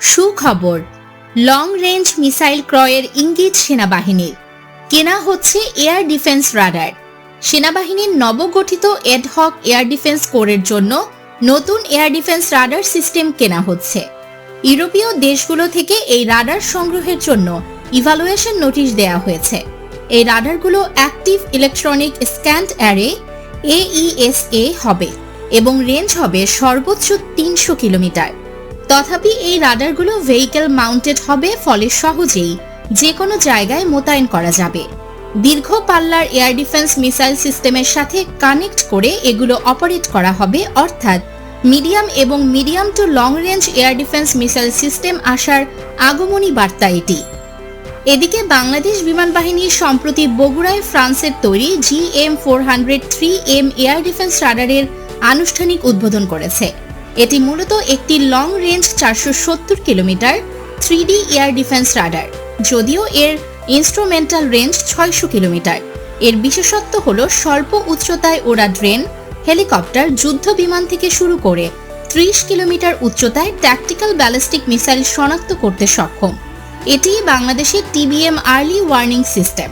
সুখবর long range missile ক্রয়ের ইঙ্গিত সেনাবাহিনীর কেনা হচ্ছে এয়ার ডিফেন্স রাডার সেনাবাহিনীর নবগঠিত এডহক এয়ার ডিফেন্স কোরের জন্য নতুন এয়ার ডিফেন্স রাডার সিস্টেম কেনা হচ্ছে। ইউরোপীয় দেশগুলো থেকে এই রাডার সংগ্রহের জন্য ইভালুয়েশন নোটিশ দেওয়া হয়েছে। এই রাডারগুলো active electronic scanned array AESA হবে এবং রেঞ্জ হবে সর্বোচ্চ তিনশো কিলোমিটার। তথাপি এই রাডারগুলো ভেহিকেল মাউন্টেড হবে ফলে সহজেই যে কোনো জায়গায় মোতায়েন করা যাবে। দীর্ঘ পাল্লার এয়ার ডিফেন্স মিসাইল সিস্টেমের সাথে কানেক্ট করে এগুলো অপারেট করা হবে, অর্থাৎ মিডিয়াম এবং medium to long range air defence missile system আসার আগমনী বার্তা এটি। এদিকে বাংলাদেশ বিমান বাহিনী সম্প্রতি বগুড়ায় ফ্রান্সের তৈরি G M four hundred three M air defence রাডারের আনুষ্ঠানিক উদ্বোধন করেছে। এটি মূলত একটি লং রেঞ্জ চারশো সত্তর kilometre three D air defence radar যদিও এর ইনস্ট্রুমেন্টাল রেঞ্জ ছয়শো কিলোমিটার। এর বিশেষত্ব হল স্বল্প উচ্চতায় ওড়া ড্রেন, হেলিকপ্টার যুদ্ধ বিমান থেকে শুরু করে ত্রিশ কিলোমিটার উচ্চতায় ট্যাকটিক্যাল ব্যালিস্টিক মিসাইল শনাক্ত করতে সক্ষম। এটি বাংলাদেশের টিবিএম আর্লি ওয়ার্নিং সিস্টেম